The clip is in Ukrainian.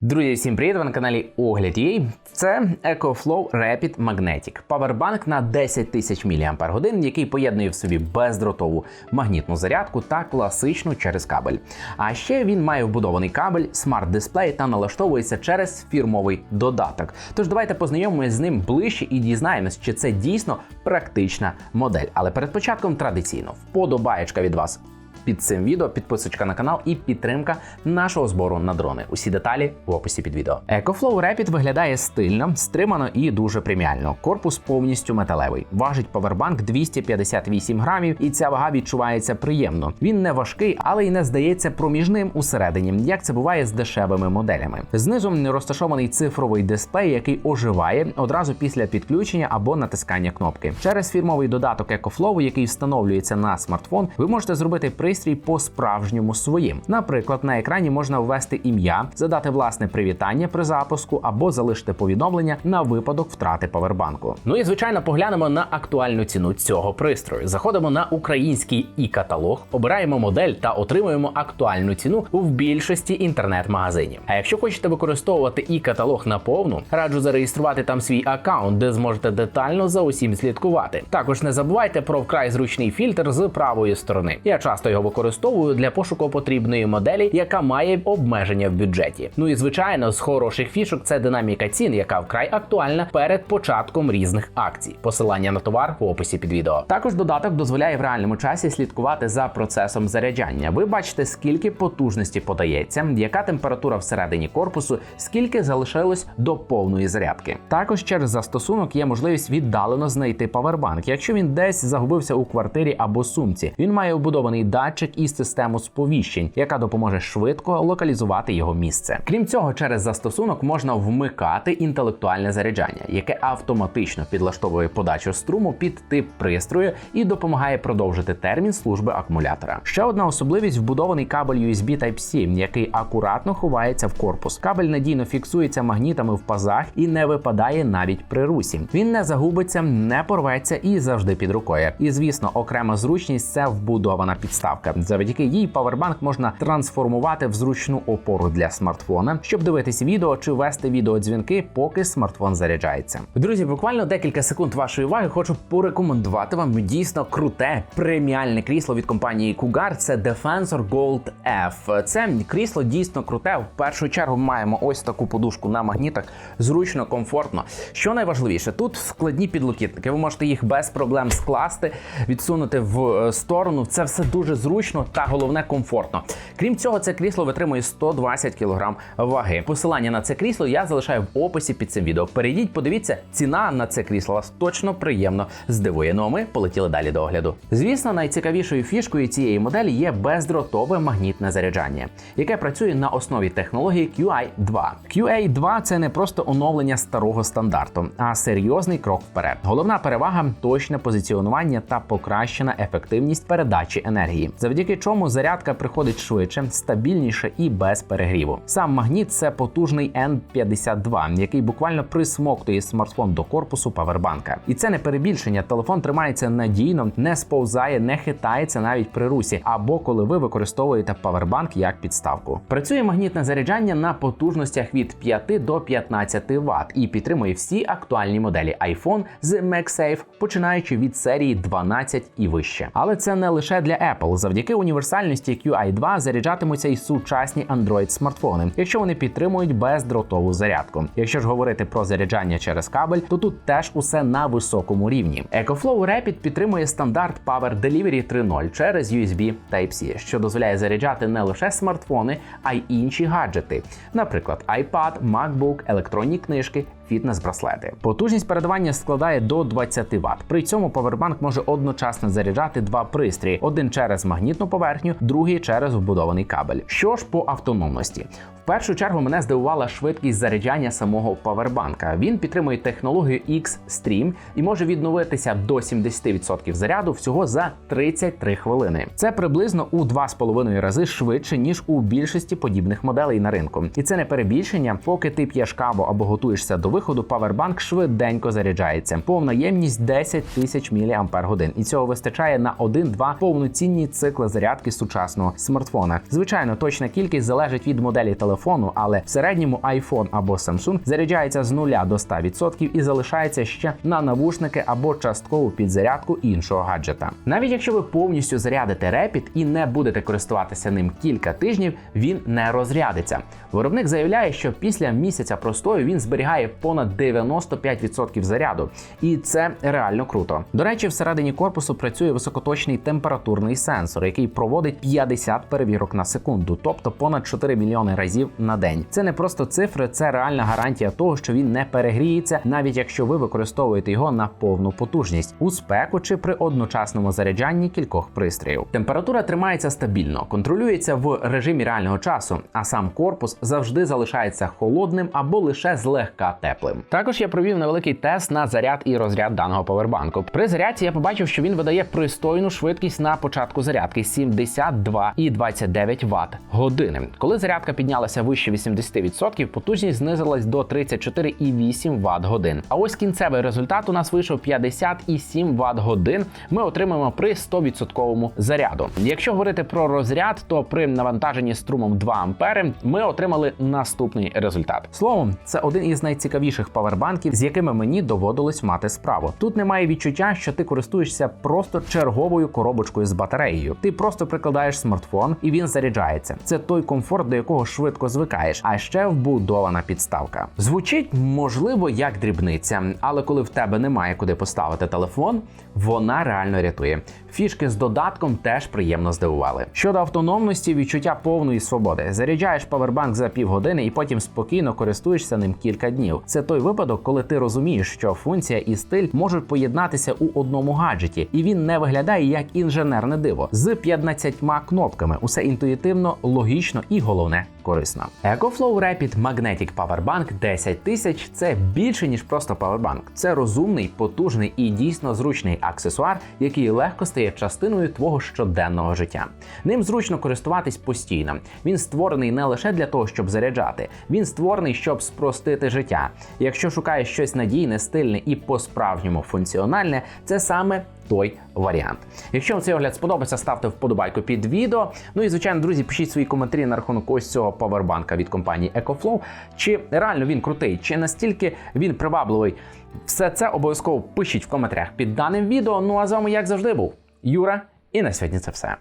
Друзі, всім привіт! Ви на каналі Огляд UA. Це EcoFlow Rapid Magnetic павербанк на 10 тисяч мАч, який поєднує в собі бездротову магнітну зарядку та класичну через кабель. А ще він має вбудований кабель, смарт-дисплей та налаштовується через фірмовий додаток. Тож давайте познайомимося з ним ближче і дізнаємось, чи це дійсно практична модель. Але перед початком традиційно вподобаєчка від вас під цим відео, підписочка на канал і підтримка нашого збору на дрони. Усі деталі в описі під відео. EcoFlow Rapid виглядає стильно, стримано і дуже преміально. Корпус повністю металевий. Важить павербанк 258 грамів, і ця вага відчувається приємно. Він не важкий, але й не здається проміжним усередині, як це буває з дешевими моделями. Знизу розташований цифровий дисплей, який оживає одразу після підключення або натискання кнопки. Через фірмовий додаток EcoFlow, який встановлюється на смартфон, ви можете зробити пристрій по-справжньому своїм. Наприклад, на екрані можна ввести ім'я, задати власне привітання при запуску або залишити повідомлення на випадок втрати павербанку. Ну і звичайно, поглянемо на актуальну ціну цього пристрою. Заходимо на український і каталог, обираємо модель та отримуємо актуальну ціну в більшості інтернет-магазинів. А якщо хочете використовувати і каталог наповну, раджу зареєструвати там свій аккаунт, де зможете детально за усім слідкувати. Також не забувайте про вкрай зручний фільтр з правої сторони. Я часто його використовую для пошуку потрібної моделі, яка має обмеження в бюджеті. Ну і звичайно, з хороших фішок це динаміка цін, яка вкрай актуальна перед початком різних акцій. Посилання на товар в описі під відео. Також додаток дозволяє в реальному часі слідкувати за процесом заряджання. Ви бачите, скільки потужності подається, яка температура всередині корпусу, скільки залишилось до повної зарядки. Також через застосунок є можливість віддалено знайти павербанк, якщо він десь загубився у квартирі або сумці. Він має вбудований датчик і систему сповіщень, яка допоможе швидко локалізувати його місце. Крім цього, через застосунок можна вмикати інтелектуальне заряджання, яке автоматично підлаштовує подачу струму під тип пристрою і допомагає продовжити термін служби акумулятора. Ще одна особливість вбудований кабель USB Type-C, який акуратно ховається в корпус. Кабель надійно фіксується магнітами в пазах і не випадає навіть при русі. Він не загубиться, не порветься і завжди під рукою. І звісно, окрема зручність це вбудована підставка. Завдяки їй павербанк можна трансформувати в зручну опору для смартфона, щоб дивитися відео чи вести відеодзвінки, поки смартфон заряджається. Друзі, буквально декілька секунд вашої уваги хочу порекомендувати вам дійсно круте преміальне крісло від компанії Cougar. Це Defensor Gold F. Це крісло дійсно круте. В першу чергу маємо ось таку подушку на магнітах. Зручно, комфортно. Що найважливіше, тут складні підлокітники. Ви можете їх без проблем скласти, відсунути в е, сторону. Це все дуже зручно та головне комфортно. Крім цього, це крісло витримує 120 кг ваги. Посилання на це крісло я залишаю в описі під цим відео. Перейдіть, подивіться, ціна на це крісло вас точно приємно здивує. Ну а ми полетіли далі до огляду. Звісно, найцікавішою фішкою цієї моделі є бездротове магнітне заряджання, яке працює на основі технології QI2. QA2 – це не просто оновлення старого стандарту, а серйозний крок вперед. Головна перевага точне позиціонування та покращена ефективність передачі енергії, завдяки чому зарядка приходить швидше, стабільніше і без перегріву. Сам магніт це потужний N52, який буквально присмоктує смартфон до корпусу павербанка. І це не перебільшення. Телефон тримається надійно, не сповзає, не хитається навіть при русі, або коли ви використовуєте павербанк як підставку. Працює магнітне заряджання на потужностях від 5 до 15 Вт і підтримує всі актуальні моделі iPhone з MagSafe, починаючи від серії 12 і вище. Але це не лише для Apple. Завдяки універсальності QI2 заряджатимуться і сучасні Android смартфони, якщо вони підтримують бездротову зарядку. Якщо ж говорити про заряджання через кабель, то тут теж усе на високому рівні. EcoFlow Rapid підтримує стандарт Power Delivery 3.0 через USB Type-C, що дозволяє заряджати не лише смартфони, а й інші гаджети, наприклад, iPad, MacBook, електронні книжки. Фітнес-браслети. Потужність передавання складає до 20 Вт. При цьому павербанк може одночасно заряджати два пристрої: один через магнітну поверхню, другий через вбудований кабель. Що ж по автономності? В першу чергу мене здивувала швидкість заряджання самого павербанка. Він підтримує технологію X-Stream і може відновитися до 70% заряду всього за 33 хвилини. Це приблизно у 2,5 рази швидше ніж у більшості подібних моделей на ринку. І це не перебільшення, поки ти п'єш каву або готуєшся до виходу павербанк швиденько заряджається. Повна ємність 10 тисяч мАч. І цього вистачає на 1-2 повноцінні цикли зарядки сучасного смартфона. Звичайно, точна кількість залежить від моделі телефону, але в середньому iPhone або Samsung заряджається з 0 до 100% і залишається ще на навушники або часткову підзарядку іншого гаджета. Навіть якщо ви повністю зарядите Rapid і не будете користуватися ним кілька тижнів, він не розрядиться. Виробник заявляє, що після місяця простою він зберігає понад 95% заряду, і це реально круто. До речі, всередині корпусу працює високоточний температурний сенсор, який проводить 50 перевірок на секунду, тобто понад 4 мільйони разів на день. Це не просто цифри, це реальна гарантія того, що він не перегріється, навіть якщо ви використовуєте його на повну потужність у спеку чи при одночасному заряджанні кількох пристроїв. Температура тримається стабільно, контролюється в режимі реального часу, а сам корпус завжди залишається холодним або лише злегка теплим. Також я провів невеликий тест на заряд і розряд даного повербанку. При зарядці я побачив, що він видає пристойну швидкість на початку зарядки 72,29 Вт години. Коли зарядка піднялася вище 80%, потужність знизилась до 34,8 Вт годин. А ось кінцевий результат у нас вийшов 50,7 Вт годин. Ми отримаємо при 100% заряду. Якщо говорити про розряд, то при навантаженні струмом 2 ампери ми отримали наступний результат. Словом, це один із найцікавіших павербанків, з якими мені доводилось мати справу. Тут немає відчуття, що ти користуєшся просто черговою коробочкою з батареєю. Ти просто прикладаєш смартфон і він заряджається. Це той комфорт, до якого швидко звикаєш. А ще вбудована підставка. Звучить можливо як дрібниця, але коли в тебе немає куди поставити телефон, вона реально рятує. Фішки з додатком теж приємно здивували. Щодо автономності, відчуття повної свободи. Заряджаєш павербанк за півгодини і потім спокійно користуєшся ним кілька днів. Це той випадок, коли ти розумієш, що функція і стиль можуть поєднатися у одному гаджеті, і він не виглядає як інженерне диво з 15 кнопками. Усе інтуїтивно, логічно і головне корисно. EcoFlow Rapid Magnetic Powerbank 10 тисяч це більше ніж просто павербанк. Це розумний, потужний і дійсно зручний аксесуар, який легко стає частиною твого щоденного життя. Ним зручно користуватись постійно. Він створений не лише для того, щоб заряджати, він створений, щоб спростити життя. Якщо шукаєш щось надійне, стильне і по-справжньому функціональне, це саме той варіант. Якщо вам цей огляд сподобався, ставте вподобайку під відео. Ну і звичайно, друзі, пишіть свої коментарі на рахунок ось цього павербанка від компанії EcoFlow. Чи реально він крутий, чи настільки він привабливий. Все це обов'язково пишіть в коментарях під даним відео. Ну а з вами, як завжди, був Юра. І на сьогодні це все.